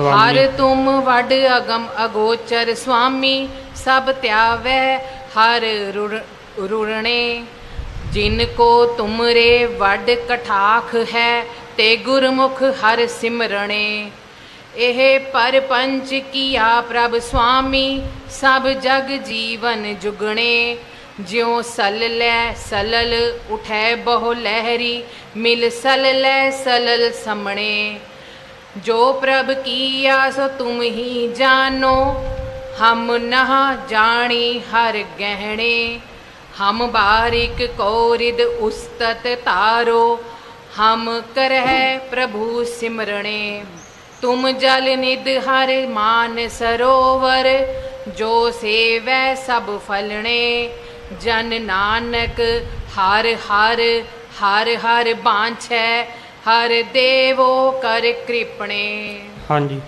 हर तुम वड अगम अगोचर स्वामी सब त्याव हर रुरणे जिनको तुमरे वड कठाख है ते गुरमुख हर सिमरणे एह पर पंच किया प्रभ स्वामी सब जग जीवन जुगणे ज्यो सल लै सलल उठै बहु लहरी मिल सल लै सलल समणे जो प्रभ किया सो तुम ही जानो। हम नह जाने हर गहने। हम बारिक कौरिद उस्तत तारो। हम करह प्रभु सिमरणे तुम जल निध हर मान सरोवर। जो सेवै सब फलणे जन नानक हर हर हर हर बांछ। है ਹਰ ਦੇਵੋ ਕਰ ਕ੍ਰਿਪਣੇ ਹਾਂਜੀ